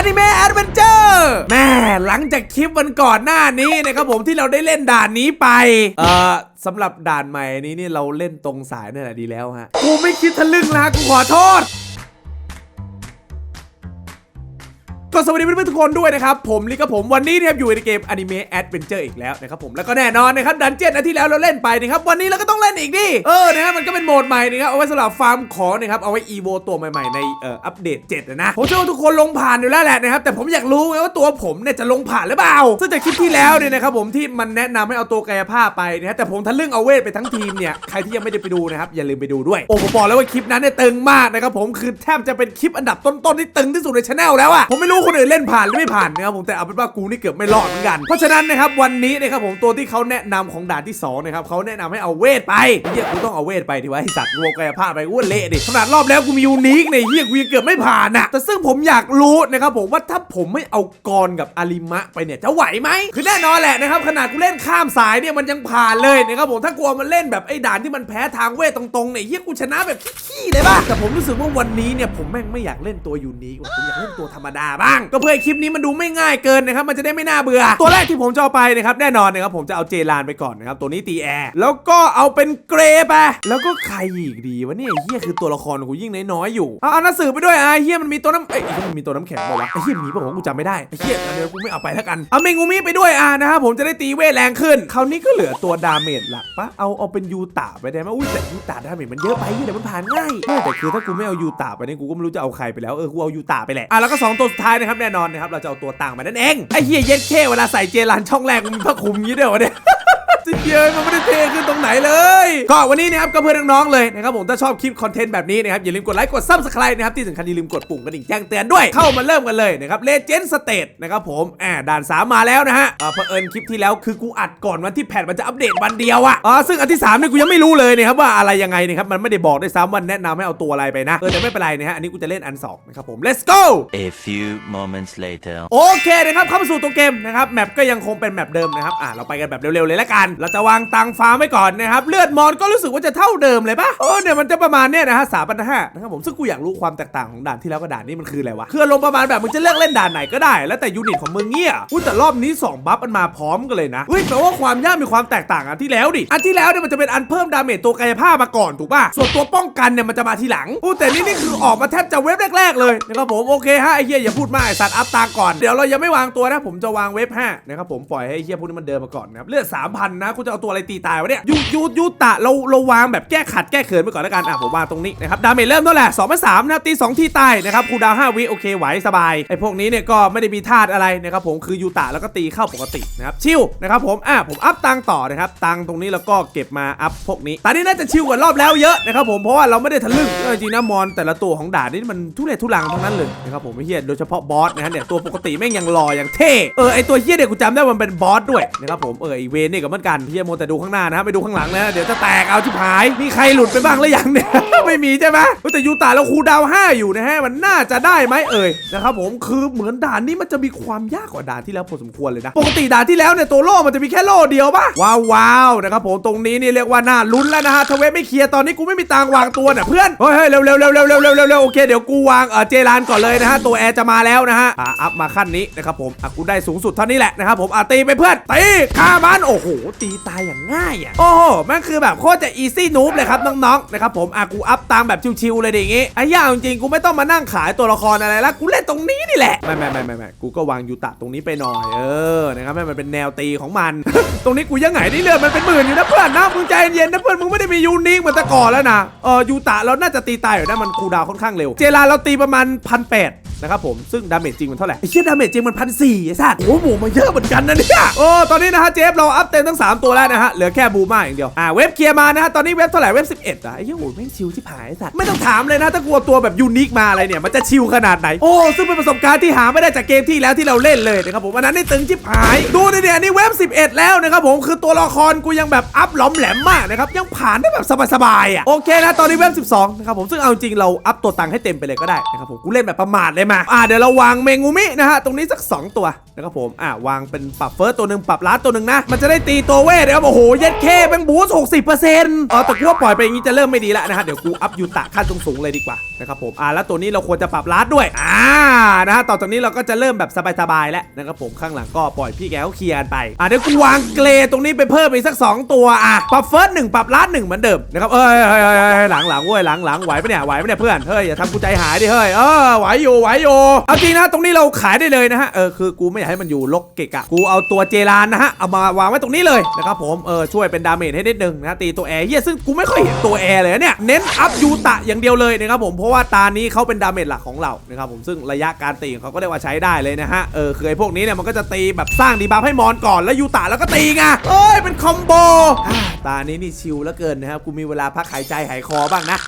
อนิเมะแอดเวนเจอร์แม่หลังจากคลิปวันก่อนหน้านี้นะครับผมที่เราได้เล่นด่านนี้ไป เอ่อสำหรับด่านใหม่นี้นี่เราเล่นตรงสายนั่นแหละดีแล้วฮะ กูไม่คิดทะลึ่งนะกูขอโทษ ก็สวัสดีเพื่อนๆทุกคนด้วยนะครับ ผมลิกกับผมวันนี้นะครับอยู่ในเกมอนิเมะแอดเวนเจอร์อีกแล้วนะครับผมแล้วก็แน่นอนนะครับดันเจี้ยนอันที่แล้วเราเล่นไปนะครับวันนี้เราก็ต้องเล่นอีกดิเออนะครับมันก็เป็นโหมดใหม่นะครับเอาไว้สำหรับฟาร์มของนะครับเอาไว้อีโวตัวใหม่ๆ ในเอ่ออัปเดต7นะนะผมเชื่อว่าทุกคนลงผ่านอยู่แล้วแหละนะครับแต่ผมอยากรู้ไงว่าตัวผมเนี่ยจะลงผ่านหรือเปล่าซึ่งจากคลิปที่แล้วเนี่ยนะครับผมที่มันแนะนำให้เอาตัวกายภาพไปนะฮะแต่ผมทะลึ่งเอาเวทไปทั้งทีมเนี่ยใครที่ยังไม่ได้ไปดูนะครับอย่าลืมไปดูด้วยโอ้ผมบอกแล้วว่าคลิปนั้นเนี่ยตึงมากนะครับผมคือแทบจะเป็นคลิปอันดับต้นๆที่ตึงที่สุดในช anel แล้วอะผมไม่รู้คนอื่นเล่นผ่านหรือไม่ผ่านนะครับผมแต่เอาเป็นว่ากูนี่เกือบไม่รอดเหมือนกัน เพราะฉะนั้นนะครับวันนี้นะครับผมตัวที่เขาแนะนำของด่านที่สองนะครับเขาแนะนำให้เอาเวทไปเฮียกูต้องเอาเวทไปดีวะไอสัตว์กูเอากายภาพไปกูว่าเละดิขนาดรอบแล้วกูมียูนิคเนี่ยเฮียกูยังเกือบไม่ผ่านอะแต่ซึ่งผมอยากรู้นะครับผมว่าถ้าผมไม่เอากรกับอาริมะไปเนี่ยจะไหวไหมคือแน่นอนแหละนะครับขนาดกูเล่นข้ามสายเนี่ยมันยังผ่านเลยนะครับผมถ้ากูเอามาเล่นแบบไอ้ด่านที่มันแพ้ทางเวทตรงๆเนี่ยเฮียกูชนะแบบขี้เลยป่ะแต่ผมรู้สึกว่าวันนี้เนี่ยผมแม่งไม่อยากเล่นตัวยูนิคผมอยากเล่นตัวธรรมดาบ้าง ก็เพื่อให้คลิปนี้มันดูไม่ง่ายเกินนะครับมันจะได้ไม่น่าเบื่อ ตัวแรกที่ผมจะเอาไปนะครับแน่นอนนะครับผมจะเอาเจลานไปก่อนนะครับตัวนี้ตีแอร์แล้วก็เอาเป็นเกรไปแล้วก็ใครอีกดีวะเนี่ยเฮียคือตัวละครของกูยิ่งน้อยๆอยู่เอาเอาหนังสือไปด้วยอะไอ้เฮียมันมีตัวน้ำเอ้ยมันมีตัวน้ำแข็งบอกว่าวะไอ้เฮียมีป่ะผมกูจำไม่ได้ไอ้เฮียเดี๋ยวกูไม่เอาไปแล้วกันเอาเมงูมิไปด้วยอะนะครับผมจะได้ตีเวทแรงขึ้นคราวนี้ก็เหลือตัวดาเมจหลักปะเอาเอาเป็นยูตาไปได้ไหมอุ้ยแต่ยูตาดาเมจมันเยอะไปเดี๋ยวมันผ่านง่ายไม่แต่คือถ้ากูไม่เอายูตาไปเนี่ยกูก็ไม่รู้จะเอาใครไปแล้วเออกูเอายูตาไปแหละอะแล้วก็สองตัวสุดท้ายนะครับแน่นอนนะครับเราจะเอาตัวต่างมานั่นเองไอ้เฮียเย็ดเข้เวลาใส่เจลานช่องแรกมันมีผ้าคลุมย่างนี้ด้วยวะเนี่ย เยอะมันไม่ได้เทขึ้นตรงไหนเลย ก็วันนี้นะครับก็เพื่อนน้องๆเลยนะครับผมถ้าชอบคลิปคอนเทนต์แบบนี้นะครับอย่าลืมกดไลค์กดซับสไครต์นะครับที่สำคัญอย่าลืมกดปุ่มกระดิ่งแจ้งเตือนด้วยเข้ามาเริ่มกันเลยนะครับเลเจนด์สเตทนะครับผมอ่าด่านสามมาแล้วนะฮะอ่าเผอิญคลิปที่แล้วคือกูอัดก่อนวันที่แพทมันจะอัปเดตวันเดียวอะอ๋อซึ่งอันที่สามเนี่ยกูยังไม่รู้เลยนะครับว่าอะไรยังไงนะครับมันไม่ได้บอกด้วยซ้ำว่าแนะนำให้เอาตัวอะไรไปนะเออแต่ไม่เป็นไรนะฮะอันนี้กูจะเล่นอันสองนะครับผม let's go A few moments later. โอเคนะครับเข้ามาสู่ตัวเกมนะครับแมปก็ยังคงเป็นแมปเดิมนะครับอะเราไปกันแบบเร็วๆเลยละกันเราจะวางตังฟ้าไว้ก่อนนะครับ เลือดมอนก็รู้สึกว่าจะเท่าเดิมเลยปะเออเนี่ยมันจะประมาณเนี้ยนะฮะสามพันห้านะครับผมซึ่งกูอยากรู้ความแตกต่างของด่านที่แล้วกับด่านนี้มันคืออะไรวะคืออารมณ์ประมาณแบบมึงจะเลือกเล่นด่านไหนก็ได้ แล้วแต่ยูนิตของมึงเงี้ยอุ้ยแต่รอบนี้สองบัฟมันมาพร้อมกันเลยนะเฮ้ยแปลว่าความยากมีความแตกต่างอันที่แล้วดิอันที่แล้วเนี่ยมันจะเป็นอันเพิ่มดาเมจตัวกายภาพมาก่อนถูกป่ะส่วนตัวป้องกันเนี่ยมันจะมาทีหลังอู้แต่นี่นี่คือออกมาแทบจะเว็บแรกๆเลยนะครับผมโอเคฮะไอ้เหี้ยอย่าพูดมากไอ้สัตว์อัพตาก่อนเดี๋ยวเรายังไม่วางตัวนะผมจะวางเว็บ5นะครับผมปล่อยให้ไอ้เหี้ยพวกนี้มันเดินมาก่อนนะครับเลือด3,000นะกูจะเอาตัวอะไรตีตายวะเนี่ยยูยูยูตะเราเราวางแบบแก้ขัดแก้เขินไปก่อนแล้วกันอะผมวางตรงนี้นะครับดาเมจเริ่มเท่าไหร่2 3 3นะครับตี2ที่ตายนะครับคูดาวน์5วิโอเคไหวสบายไอ้พวกนี้เนี่ยก็ไม่ได้มีธาตุอะไรนะครับผมคือยูตะแล้วก็ตีเข้าปกตินะครับชิลนะครับผมอะผมอัพตังต่อนะครับตังตรงนี้แล้วก็เก็บมาอัพพวกนี้ตอนนี้น่าจะชิลกว่ารอบแล้วเยอะนะครับผมเพราะว่าเราไม่ได้ทะลึ่งจริงนะมอนแต่ละตัวของด่านนี่มันทุเรศทุลังทั้งนั้นเลยนะครับผมไม่เฮียโดยเฉพาะบอสนะฮะเนี่ยตัวปกติแม่งยังรออย่างเท่เออไอตัวเฮียเนี่ยกูจำได้มันเป็นบอสด้วยนะครับผมเออไอเวนเนี่ยก็เหมือนกันพี่โมแต่ดูข้างหน้านะไปดูข้างหลังนะเดี๋ยวจะแตกเอาชิบหายมีใครหลุดไปบ้างหรือยังเนี่ย ไม่มีใช่ไหมแต่ยูตาแล้วครูดาวห้าอยู่นะฮะมันน่าจะได้ไหมเอ่ยนะครับผมคือเหมือนด่านนี้มันจะมีความยากกว่าด่านที่แล้วพอสมควรเลยนะปกติด่านที่แล้วเนี่ยตัวโล่มันจะมีแค่โล่เดียวปะว้าวว้าวนะครับผมตรงนี้นี่เรียกว่าน่าลุ้นแล้วนะฮะทเวไม่เคลียร์ตอนนี้กูไม่มีตังวางตัวเนี่ยเพื่อนเฮ้ยเร็วเร็วเร็วเร็วเร็วเร็วเร็วโอเคเดี๋ยวกูวางเออเจรานก่อนเลยนะฮะตัวแอร์จะมาแล้วนะฮะอัพมาขั้นนี้นะครับผมอะกูได้สูงสุดเท่านี้แหละนะครับผมอะตีไปเพื่อนตีฆ่ามันโอ้โหตีตายอย่างง่ายอะโอ้โหแม่งคือแบบโคตรจะอีซี่นูบเลยครับน้องๆนะครับผมอะกูอัพตามแบบชิวๆเลยอย่างงี้ไอ้ย่าจริงๆกูไม่ต้องมานั่งขายตัวละครอะไรละกูเล่นตรงนี้นี่แหละไม่ไม่ไม่ไม่ไม่กูก็วางยูตะตรงนี้ไปหน่อยเออนะครับให้มันเป็นแนวตีของมัน ตรงนี้กูยังไงนี่เลือดมันเป็นหมื่นอยู่นะเพื่อนนะมึงใจเย็นๆนะเพื่อนมึงไม่ได้มียูนิคเหมือนแต่ก่อนแล้วนะเออยูตะเราน่าจะตีตายอยู่นะมันคูดาวค่อนข้างเร็ว เจลาเราตีประมาณพันแปด นะครับผมซึ่งดาเมจจริงมันเท่าไหร่ไอ้เชี่ยดาเมจจริงมันพันสี่ไอ้สัสโอ้โหมันเยอะเหมือนกันนะเนี่ยโอ้ตอนนี้นะฮะเจฟเราอัพเต็มทั้ง 3 ตัวแล้วนะฮะเหลือแค่บูมาอย่างเดียวอ่าเว็บเคลียร์มานะฮะตอนนี้เว็บเท่าไหร่เว็บ11อะไอ้เหี้ยโอ้ยไม่งชิวที่ผายไอ้สัสไม่ต้องถามเลยนะถ้ากลัวตัวแบบยูนิคมาอะไรเนี่ยมันจะชิวขนาดไหนโอ้ซึ่งเป็นประสบการณ์ที่หาไม่ได้จากเกมที่แล้วที่เราเล่นเลยนะครับผมอันนั้นนี่ตึงชิบหายดูดิเนี่ยนี่เว็บ11 แล้วนะครับผมคือตัวละครกูยังแบบอัพหล้อมแหลมมากนะครับยังผ่านได้แบบสบายๆอะโอเคนะตอนนี้เว็บ12นะครับผมซึ่งเอาจริงเราอัพตัวตังค์ให้เต็มไปเลยก็ได้นะครับผมกูเล่นแบบประมาทเลยไหมาอ่าเดี๋ยวเราวางเมงูมินะฮะตรงนี้สัก 2 ตัวนะครับผมอ่าวางเป็นปรับเฟิร์สตัวหนึ่งปรับลัดตัวหนึ่งนะ มันจะได้ตีตัวเวทนะครับโอ้โหเย็ดเคแบงบูสหกสิบเปอร์เซ็นต์อ๋อแต่กูว่าปล่อยไปอย่างนี้จะเริ่มไม่ดีแล้วนะฮะเดี๋ยวกูอัพยูตะขั้นสูงๆเลยดีกว่านะครับผมอ่าแล้วตัวนี้เราควรจะปรับลัดด้วยอ่านะฮะต่อจากนี้เราก็จะเริ่มแบบสบายๆแล้วนะครับผมข้างหลังก็ปล่อยพี่แกเขาเคลียร์ไปอ่าเดี๋ยวกูวางเกรตรงนี้ไปเพิ่มอีกสัก 2 ตัวอะปรับเฟิร์สหนึ่งปรับลัดหนึ่งเหมือนเดิมนะครับเอ้ยเฮ้ยเฮ้ยหลังหลังเว้ยหลังหลังไหวปะเนี่ยไหวปะเนี่ยเพื่อนเฮ้ยอย่าทำกูใจหายดิเฮ้ยเออไหวอยู่ไหวอยู่ เอาจริงนะตรงนี้เราขายได้เลยนะฮะ เออคือกูไม่อยากให้มันอยู่ลกเกะกะ กูเอาตัวเจรานนะฮะ เอามาวางไว้ตรงนี้เลยนะครับผม เออช่วยเป็นดาเมจให้นิดนึงนะตีตัวแอร์เฮียซึ่งกูไม่ค่อยเห็นตัวแอร์เลยเนี่ย เน้นอัพยูตะอย่างเดียวเลยนะครับผม เพราะว่าตานี้เขาเป็นดาเมจหลักของเรานะครับผม ซึ่งระยะการตีของเขาก็ได้ว่าใช้ได้เลยนะฮะ เออคือไอ้พวกนี้เนี่ยมันก็จะตีแบบสร้างดีบัฟให้มอนก่อนแล้วยูตะแล้วก็ตีไงเอ้ยเป็นคอมโบอ่าตานี้นี่ชิลเหลือเกินนะครับกูมีเวลาพักหายใจหายคอบ้างนะ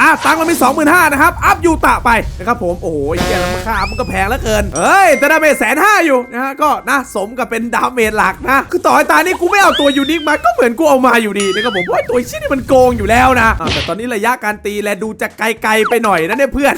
อะตังค์เรามี25,000นะครับ อัพยูตะไปนะครับผม โอ้โหเหี้ยแล้วมันค่ามันก็แพงเหลือเกินเฮ้ย แต่ดาเมจแสนห้าอยู่นะฮะ ก็นะสมกับเป็นดาเมจหลักนะ คือต่อให้ตานี้กูไม่เอาตัวยูนิคมา ก็เหมือนกูเอามาอยู่ดีนะครับผมเพราะว่าตัวชิ้นนี่มันโกงอยู่แล้วนะะแต่ตอนนี้ระยะการตีแลดูจะไกลๆไปหน่อยนะเนี่ยเพื่อน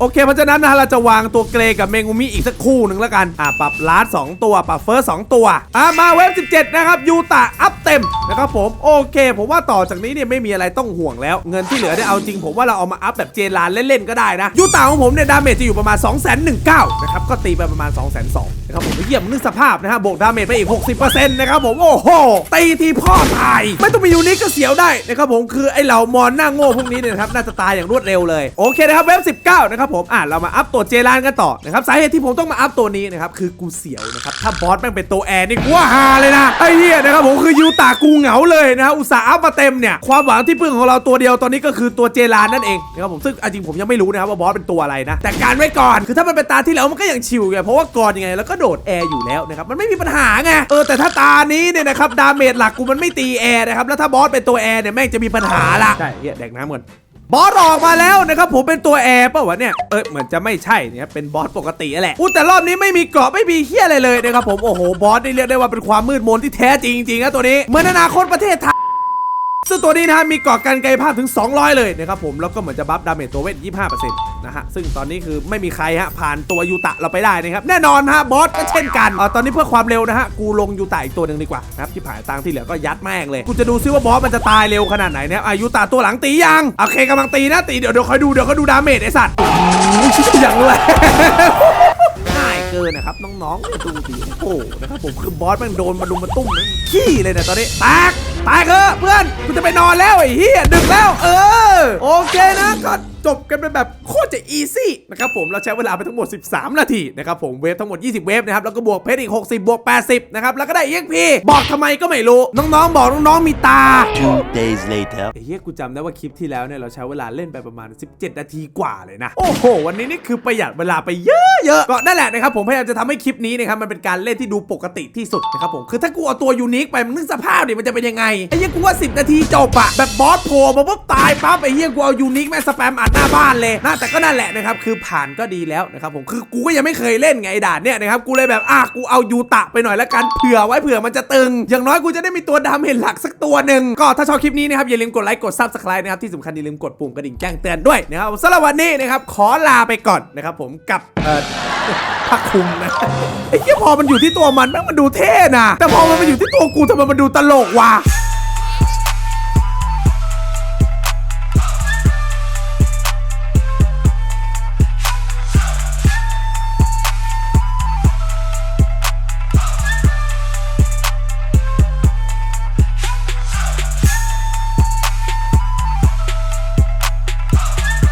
โอเคเพราะฉะนั้นนะเราจะวางตัวเกรกับเมงูมิอีกสักคู่หนึ่งแล้วกันอะปรับลาร์ดสองตัวปรับเฟิร์สสองตัวอะมาเว็บ17 นะครับยูตะอัพเต็มนะครับผมโอเค ผมว่าต่อจากนี้เนี่ยไม่มีอะไรต้องห่วงแล้ว เงินที่เหลือเนี่ยเอาจริง ผมว่าเราเอามาอัพแบบเจลานเล่นๆก็ได้นะยูตะของผมเนี่ยดาเมจจะอยู่ประมาณ2 1 9 0 0 0นะครับก็ตีไปประมาณ2 2 0 0 0นะครับผมเยี่ยมนึกสภาพนะฮะบวกดาเมจไปอีก 60%นะครับผมโอ้โหตีทีพ่อตาย ไม่ต้องมียูนิคก็เสียวได้นะครับผมคือไอเหล่ามอนหน้าโง่พวกนี้เนี่ยนะครับน่าจะตายอย่างรวดเร็วเลยโอเคนะครับเว็บ19นะครับผมอะเรามาอัพตัวเจลานกันต่อนะครับสาเหตุที่ผมต้องมาอัพตัวนี้นะครับคือกูเสียวนะครับถ้าบอสแม่งเป็นตัวแอร์นี่กูว่าฮาเลยนะไอ้เหี้ยนะครับผมคือยูตากูเหงาเลยนะอุตส่าห์อัพมาเต็มเนี่ยความหวังที่พึ่งของเราตัวเดียวตอนนี้ก็คือตัวเจลานนั่นเองนะครับผมซึ่งจริงผมยังไม่รู้นะครับว่าบอสเป็นตัวอะไรนะแต่การไว้ก่อนคือถ้ามันเป็นตาที่แล้วมันก็ยังชิวไงเพราะว่าก่อนยังไงแล้วก็โดดแอร์อยู่แล้วนะครับมันไม่มีปัญหาไงเออแต่ถ้าตานี้เนี่ยนะครับดาเมจหลักกูมันไม่ตีแอร์นะครับแล้วถ้าบอสเป็นตัวแอร์เนี่ยแม่งจะมีปัญหาละใช่เหี้ยแดกน้ำก่อน บอสออกมาแล้วนะครับผมเป็นตัวแอร์ป่าวะเนี่ย เออเหมือนจะไม่ใช่นะครับเป็นบอสปกติแหละอู้แต่รอบนี้ไม่มีเกราะไม่มีเฮี้ยอะไรเลยนะครับผมโอ้โหบอสนี่เรียกได้ว่าเป็นความมืดมนที่แท้จริงจริงๆนะตัวนี้เหมือนอนาคตประเทศไทยซึ่งตัวนี้นะมีเกาะกันไกลภาพถึง 200 เลยนะครับผมแล้วก็เหมือนจะบัฟดาเมจตัวเวท25% นะฮะซึ่งตอนนี้คือไม่มีใครฮะผ่านตัวยูตะเราไปได้นะครับแน่นอนฮะบอสก็เช่นกันเอ่อตอนนี้เพื่อความเร็วนะฮะกูลงยูตะอีกตัวหนึ่งดีกว่านะครับที่ผ่านตังที่เหลือก็ยัดแม่งเลยกูจะดูซิว่าบอสมันจะตายเร็วขนาดไหนนี่ยอายูตะตัวหลังตียังโอเคกำลังตีนะตีเดี๋ยวเดี๋ยวคอยดูเดี๋ยวคอยดูดาเมจไอสัตว์อย่างเลยง่ายเกินนะครับน้องๆดูดิโอ้โหนะครับผมคือบอสแมันโดนมาลุมมาตุ้มนะขี้เลยเนี่ยตอนนี้แตกแตกเถอะเพื่อนกูจะไปนอนแล้วไอ้เหี้ยดึกแล้ว เออ โอเคนะก็ จบกันไปแบบโคตรจะอีซี่นะครับผมเราใช้เวลาไปทั้งหมด 13 นาทีนะครับผมเวฟทั้งหมด 20 เวฟนะครับแล้วก็บวกเพชรอีก 60 บวก 80 นะครับแล้วก็ได้ EXP บอกทำไมก็ไม่รู้ น้องๆ บอกน้องๆมีตา Two days later. ไอ้เฮียกูจำได้ว่าคลิปที่แล้วเนี่ยเราใช้เวลาเล่นไปประมาณ 17 นาทีกว่าเลยนะ โอ้โห วันนี้นี่คือประหยัดเวลาไปเยอะๆก็นั่นแหละนะครับผมพยายามจะทำให้คลิปนี้นะครับมันเป็นการเล่นที่ดูปกติที่สุดนะครับผมคือถ้ากูเอาตัวยูนิคไปมันนึกสภาพดิมันจะเป็นยังไงไอ้เฮียกูว่า 10 นาทีจบอะแบบบอสโผล่มาปุ๊บตายปั๊บไอ้เฮียกูเอายูนิคแม่งสแปมอัดหน้าบ้านเลยนะแต่ก็นั่นแหละนะครับคือผ่านก็ดีแล้วนะครับผมคือกูก็ยังไม่เคยเล่นไงด่านเนี่ยนะครับกูเลยแบบอะกูเอายูตะไปหน่อยละกันเผื่อไว้เผื่อมันจะตึง อย่างน้อยกูจะได้มีตัวดาเมจหลักสักตัวหนึ่งก็ถ้าชอบคลิปนี้นะครับอย่าลืมกดไลค์กด subscribe นะครับที่สำคัญอย่าลืมกดปุ่มกระดิ่งแจ้งเตือนด้วยนะครับสำหรับวันนี้นะครับขอลาไปก่อนนะครับผมกับเอ่อพักคุมนะไอ้เหี้ยพอมันอยู่ที่ตัวมันแม่งมันดูเท่นะแต่พอมันมาอยู่ที่ตัวกูทำไมมันดูตลกวะ